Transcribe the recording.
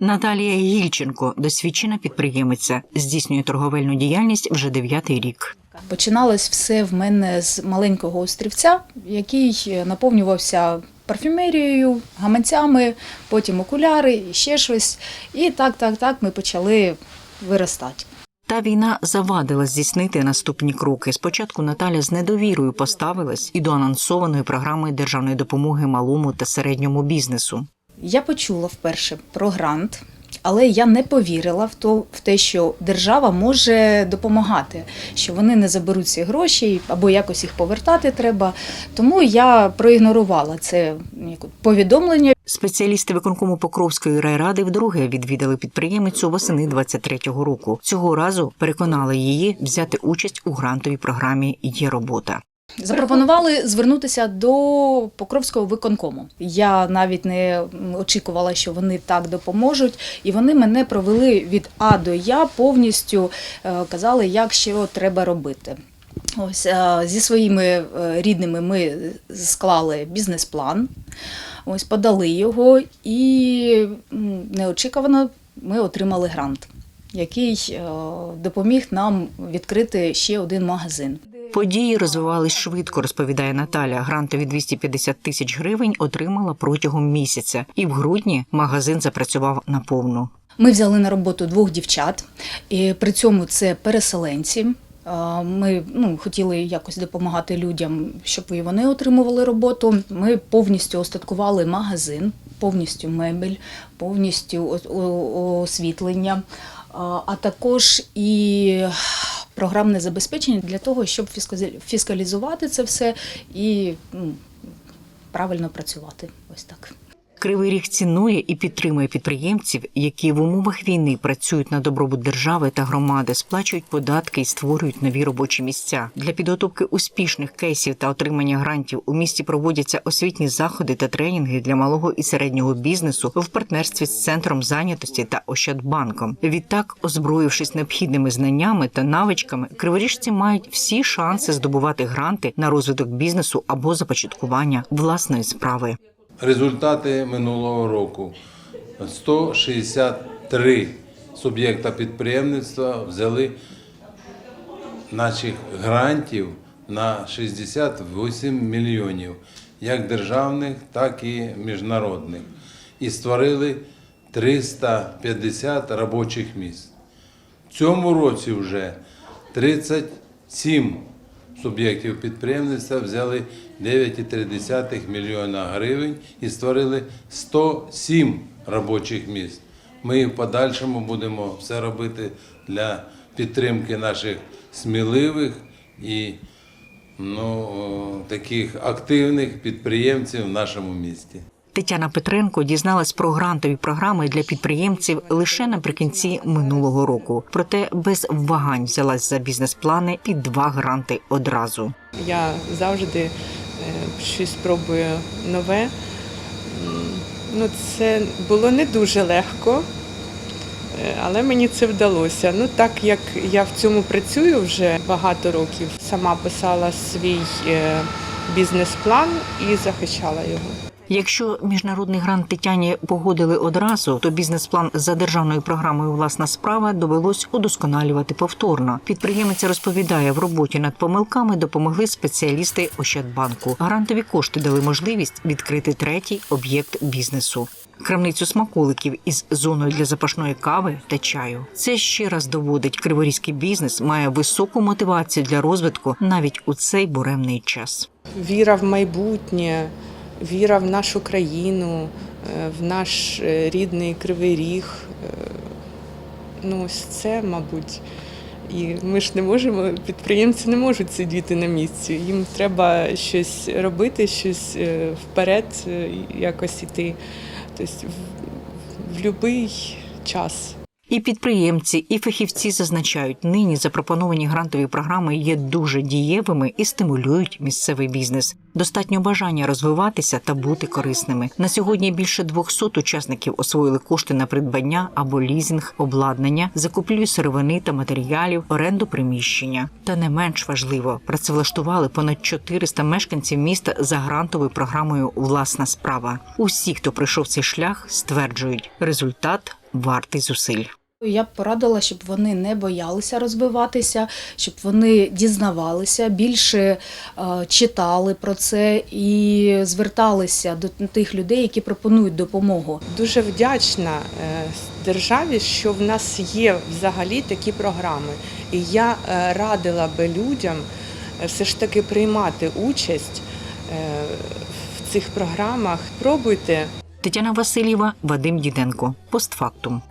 Наталія Гільченко, досвідчена підприємиця, здійснює торговельну діяльність вже дев'ятий рік. Починалось все в мене з маленького острівця, який наповнювався парфюмерією, гаманцями, потім окуляри і ще щось. І так, так, так ми почали виростати. Та війна завадила здійснити наступні кроки. Спочатку Наталя з недовірою поставилась і до анонсованої програми державної допомоги малому та середньому бізнесу. Я почула вперше про грант, але я не повірила в то в те, що держава може допомагати, що вони не заберуть ці гроші або якось їх повертати треба. Тому я проігнорувала це повідомлення. Спеціалісти виконкому Покровської райради вдруге відвідали підприємицю восени 23-го року. Цього разу переконали її взяти участь у грантовій програмі Є робота. Запропонували звернутися до Покровського виконкому. Я навіть не очікувала, що вони так допоможуть, і вони мене провели від А до Я повністю е, казали, як що треба робити. Ось е, зі своїми е, рідними ми склали бізнес-план, ось подали його, і неочікувано ми отримали грант, який допоміг нам відкрити ще один магазин. Події розвивались швидко, розповідає Наталя. Грантові 250 тисяч гривень отримала протягом місяця, і в грудні магазин запрацював наповну. Ми взяли на роботу двох дівчат, і при цьому це переселенці. Ми ну, хотіли якось допомагати людям, щоб і вони отримували роботу. Ми повністю остаткували магазин, повністю мебель, повністю освітлення, а також і програмне забезпечення для того, щоб фіскалізувати це все і ну, правильно працювати. Ось так. Кривий ріг цінує і підтримує підприємців, які в умовах війни працюють на добробут держави та громади, сплачують податки і створюють нові робочі місця. Для підготовки успішних кейсів та отримання грантів у місті проводяться освітні заходи та тренінги для малого і середнього бізнесу в партнерстві з центром зайнятості та Ощадбанком. Відтак, озброївшись необхідними знаннями та навичками, криворіжці мають всі шанси здобувати гранти на розвиток бізнесу або започаткування власної справи. Результати минулого року. 163 суб'єкта підприємництва взяли наших грантів на 68 мільйонів, як державних, так і міжнародних. І створили 350 робочих місць. В цьому році вже 37 суб'єктів підприємництва взяли 9,3 мільйона гривень і створили 107 робочих місць. Ми в подальшому будемо все робити для підтримки наших сміливих і ну, таких активних підприємців в нашому місті. Тетяна Петренко дізналась про грантові програми для підприємців лише наприкінці минулого року. Проте без вагань взялась за бізнес-плани під два гранти одразу. Я завжди е, щось пробую нове. Ну, це було не дуже легко, е, але мені це вдалося. Ну, так як я в цьому працюю вже багато років, сама писала свій е, бізнес-план і захищала його. Якщо міжнародний грант Тетяні погодили одразу, то бізнес-план за державною програмою Власна справа довелось удосконалювати повторно. Підприємиця розповідає, в роботі над помилками допомогли спеціалісти Ощадбанку. Грантові кошти дали можливість відкрити третій об'єкт бізнесу. Крамницю смаколиків із зоною для запашної кави та чаю. Це ще раз доводить, криворізький бізнес має високу мотивацію для розвитку навіть у цей буремний час. Віра в майбутнє, віра в нашу країну, е, в наш е, рідний кривий ріг. Е, Ну, ось це, мабуть. І ми ж не можемо, підприємці не можуть сидіти на місці. Їм треба щось робити, щось вперед, якось іти. Тобто в будь-який час. І підприємці, і фахівці зазначають, нині запропоновані грантові програми є дуже дієвими і стимулюють місцевий бізнес. Достатньо бажання розвиватися та бути корисними. На сьогодні більше 200 учасників освоїли кошти на придбання або лізинг, обладнання, закупівлю сировини та матеріалів, оренду приміщення. Та не менш важливо, працевлаштували понад 400 мешканців міста за грантовою програмою Власна справа. Усі, хто пройшов цей шлях, стверджують, результат вартий зусиль. Я б порадила, щоб вони не боялися розвиватися, щоб вони дізнавалися, більше е, читали про це і зверталися до тих людей, які пропонують допомогу. Дуже вдячна е, державі, що в нас є взагалі такі програми. І я е, радила би людям все ж таки приймати участь в цих програмах. Пробуйте. Тетяна Васильєва, Вадим Діденко. Постфактум.